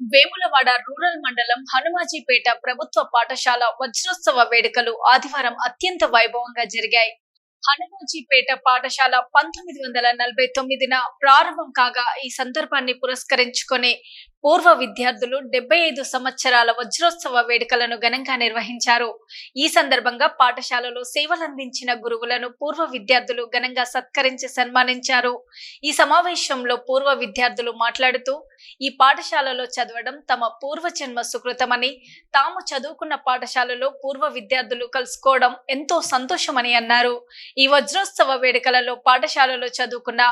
Vemulawada rural మండలం హనుమాజీపేట ప్రభుత్వ పాఠశాల వజ్రోత్సవ వేడుకలు ఆదివారం అత్యంత వైభవంగా జరిగాయి. హనుమాజీపేట పాఠశాల పంతొమ్మిది వందల నలభై తొమ్మిదిన ప్రారంభం కాగా ఈ సందర్భాన్ని పురస్కరించుకొని పూర్వ విద్యార్థులు డెబ్బై ఐదు సంవత్సరాల వజ్రోత్సవ వేడుకలను ఘనంగా నిర్వహించారు. ఈ సందర్భంగా పాఠశాలలో సేవలందించిన గురువులను పూర్వ విద్యార్థులు ఘనంగా సత్కరించి సన్మానించారు. ఈ సమావేశంలో పూర్వ విద్యార్థులు మాట్లాడుతూ ఈ పాఠశాలలో చదవడం తమ పూర్వజన్మ సుకృతమని తాము చదువుకున్న పాఠశాలలో పూర్వ విద్యార్థులు కలుసుకోవడం ఎంతో సంతోషమని అన్నారు. ఈ వజ్రోత్సవ వేడుకలలో పాఠశాలలో చదువుకున్న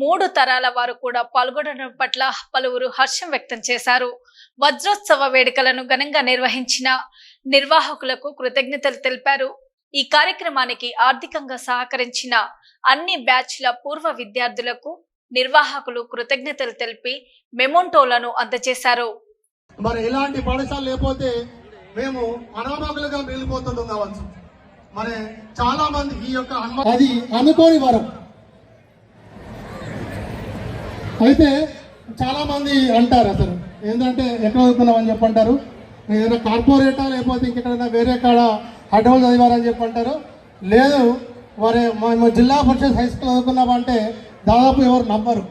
మూడు తరాల వారు కూడా పాల్గొనడం పట్ల పలువురు హర్షం వ్యక్తం చేశారు. వజ్రోత్సవ వేడుకలను ఘనంగా నిర్వహించిన నిర్వాహకులకు కృతజ్ఞతలు తెలిపారు. ఈ కార్యక్రమానికి ఆర్థికంగా సహకరించిన అన్ని బ్యాచ్ల పూర్వ విద్యార్థులకు నిర్వాహకులు కృతజ్ఞతలు తెలిపి మెమోంటోలను అందజేశారు. మరి ఇలాంటి పాఠశాల లేకపోతే మేము అనామకులుగా మిగిలిపోతుండం కావచ్చు మరి చాలా మంది ఈ యొక్క అది అనుకోని వరం. అయితే చాలా మంది అంటారు అసలు. ఏంటంటే ఎక్కడ చదువుకున్నామని చెప్పి అంటారు ఏదైనా కార్పొరేటా లేకపోతే ఇంకెక్కడైనా వేరే కాడ హైదరాబాద్ చదివారని చెప్పి అంటారు లేదు మరి మేము జిల్లా పరిషత్ హై స్కూల్ చదువుకున్నామంటే దాదాపు ఎవరు నమ్మరు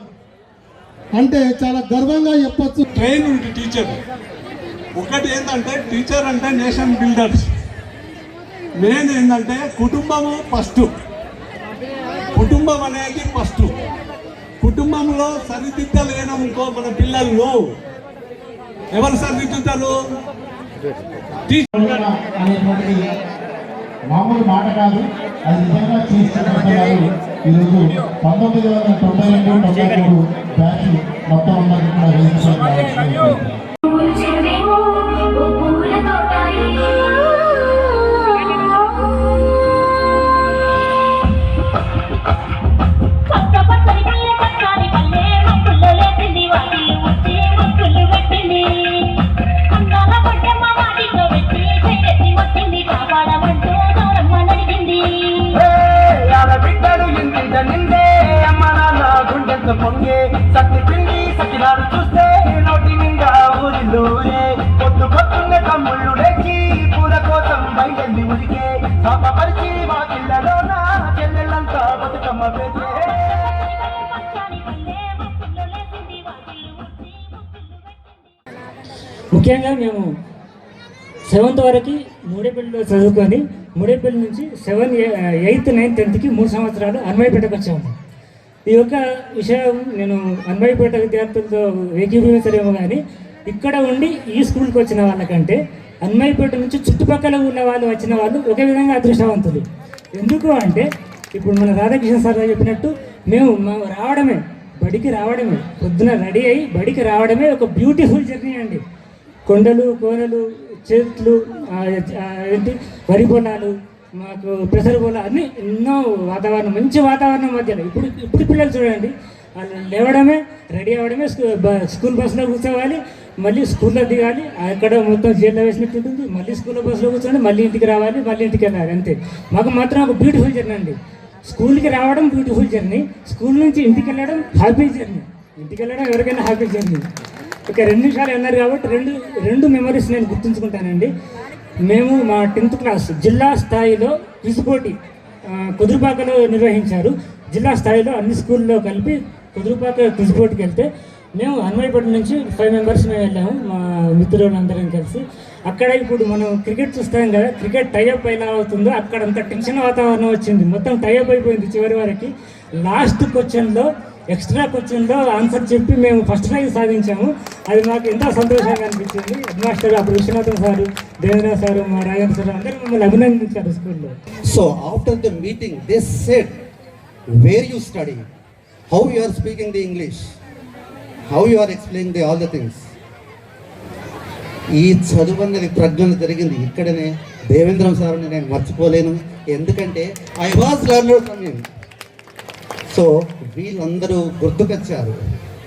అంటే చాలా గర్వంగా చెప్పచ్చు. ట్రైన్ ఉంది టీచర్. ఒకటి ఏంటంటే టీచర్ అంటే నేషన్ బిల్డర్స్. మెయిన్ ఏంటంటే కుటుంబము ఫస్ట్. కుటుంబం అనేది ఫస్ట్. కుటుంబంలో సరిదిద్దలేననుకో మన పిల్లలు. ఎవరు సరిదిద్దుతారు? మామూలు మాట కాదు. అది నిజంగా చేస్తున్నారు ఈరోజు పంతొమ్మిది వందల తొంభై రెండు తొంభై మూడు బ్యాచ్ మొత్తం ఉన్నది కూడా బిడ్డలు నిండే అమ్మ నాన్న గుండెంత పొంగే? సత్తి పిండి సకినాలు చూస్తే నోటి నిండా ఊరిలోనే పొద్దు పొద్దున్న తమ్ముళ్ళు లేచి పూల కోసం బయలుదేరి ఉడికే పాపపరిచి మా పిల్లలోన చెల్లెళ్ళంతా బతుకమ్మ పెట్టే ముఖ్యంగా మేము సెవెంత్ వరకు మూడేపల్లిలో చదువుకొని ముడేపల్లి నుంచి సెవెన్ ఎయిత్ నైన్త్ టెన్త్కి మూడు సంవత్సరాలు అన్వయపేటకు వచ్చాము. ఈ యొక్క విషయం నేను అన్వయపేట విద్యార్థులతో ఏకీభవించలేము కానీ ఇక్కడ ఉండి ఈ స్కూల్కి వచ్చిన వాళ్ళకంటే అన్వయపేట నుంచి చుట్టుపక్కల ఉన్న వాళ్ళు వచ్చిన వాళ్ళు ఒకే విధంగా అదృష్టవంతులు. ఎందుకు అంటే ఇప్పుడు మన రాధాకృష్ణ సార్ చెప్పినట్టు మేము రావడమే బడికి రావడమే పొద్దున రెడీ అయ్యి బడికి రావడమే ఒక బ్యూటిఫుల్ జర్నీ అండి. కొండలు కోనలు చెట్లు ఏంటి వరి పొలాలు మాకు పెసర పొలాలు అన్నీ ఎన్నో వాతావరణం మంచి వాతావరణం మధ్యలో. ఇప్పుడు ఇప్పుడు పిల్లలు చూడండి వాళ్ళు లేవడమే రెడీ అవ్వడమే స్కూ బ- స్కూల్ బస్సులో కూర్చోవాలి మళ్ళీ స్కూల్లో దిగాలి అక్కడ మొత్తం జైల్లో వేసినట్టు ఉంటుంది మళ్ళీ స్కూల్లో బస్సులో కూర్చోండి మళ్ళీ ఇంటికి రావాలి మళ్ళీ ఇంటికి వెళ్ళాలి అంతే. మాకు మాత్రం ఒక బ్యూటిఫుల్ జర్నీ అండి. స్కూల్కి రావడం బ్యూటిఫుల్ జర్నీ స్కూల్ నుంచి ఇంటికి వెళ్ళడం హ్యాపీ జర్నీ ఇంటికి వెళ్ళడం ఎవరికైనా హ్యాపీ జర్నీ ఇక రెండు నిమిషాలు అన్నారు కాబట్టి రెండు రెండు మెమరీస్ నేను గుర్తుంచుకుంటానండి. మేము మా టెన్త్ క్లాస్ జిల్లా స్థాయిలో క్విజ్ పోటీ కుదురుపాకలో నిర్వహించారు. జిల్లా స్థాయిలో అన్ని స్కూల్లో కలిపి కుదురుపాక క్విజ్ పోటీకి వెళ్తే మేము అన్వయపట్నం నుంచి ఫైవ్ మెంబర్స్ మేము వెళ్ళాము మా మిత్రులందరం కలిసి. అక్కడ ఇప్పుడు మనం క్రికెట్ చూస్తాం కదా క్రికెట్ టైఅప్ ఎలా అవుతుందో అక్కడ అంత టెన్షన్ వాతావరణం వచ్చింది. మొత్తం టైఅప్ అయిపోయింది చివరి వరకు. లాస్ట్ క్వశ్చన్లో ఎక్స్ట్రా క్వశ్చన్లో ఆన్సర్ చెప్పి మేము ఫస్ట్ ప్రైజ్ సాధించాము. అది మాకు ఎంతో సంతోషంగా అనిపించింది. హెడ్ మాస్టర్ అప్పుడు విశ్వనాథం సారు దేవేంద్ర సారు మా రాజేంద్ర సార్ అందరూ మమ్మల్ని అభినందించారు స్కూల్లో. So after the meeting they set where you study how you are speaking the English how you are explain the all the things ఈ చదువు అన్నది ప్రజ్ఞన జరిగింది. ఇక్కడనే దేవేంద్రం సార్ని నేను మర్చిపోలేను. ఎందుకంటే I was learner from him so వీళ్ళందరూ గుర్తుకొచ్చారు.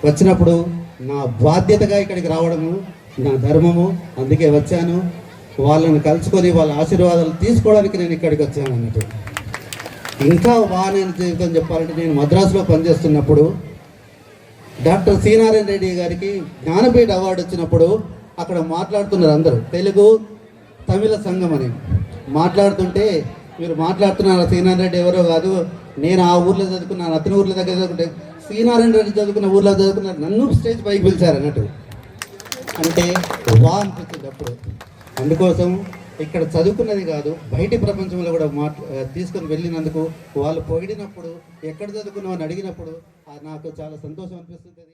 వచ్చినప్పుడు నా బాధ్యతగా ఇక్కడికి రావడము నా ధర్మము అందుకే వచ్చాను. వాళ్ళని కలుసుకొని వాళ్ళ ఆశీర్వాదాలు తీసుకోవడానికి నేను ఇక్కడికి వచ్చాను అన్నట్టు. ఇంకా బాగా నేను జీవితం చెప్పాలంటే నేను మద్రాసులో పనిచేస్తున్నప్పుడు డాక్టర్ సీనారాయణ రెడ్డి గారికి జ్ఞానపీఠ అవార్డు వచ్చినప్పుడు అక్కడ మాట్లాడుతున్నారు అందరూ. తెలుగు తమిళ సంఘం అని. మాట్లాడుతుంటే మీరు మాట్లాడుతున్నారు? సీనారాయణ రెడ్డి ఎవరో కాదు. నేను ఆ ఊర్లో చదువుకున్నాను అతని ఊర్లో దగ్గర చదువుకుంటే సీనారాయణ రెడ్డి చదువుకున్న ఊర్లో చదువుకున్నారు నన్ను స్టేజ్ పైకి పిలిచారు అన్నట్టు. అంటే వా అనిపించింది అప్పుడు అందుకోసం ఇక్కడ చదువుకున్నది కాదు బయటి ప్రపంచంలో కూడా మా తీసుకొని వెళ్ళినందుకు వాళ్ళు పొగిడినప్పుడు ఎక్కడ చదువుకున్నావు అని అడిగినప్పుడు నాకు చాలా సంతోషం అనిపిస్తుంది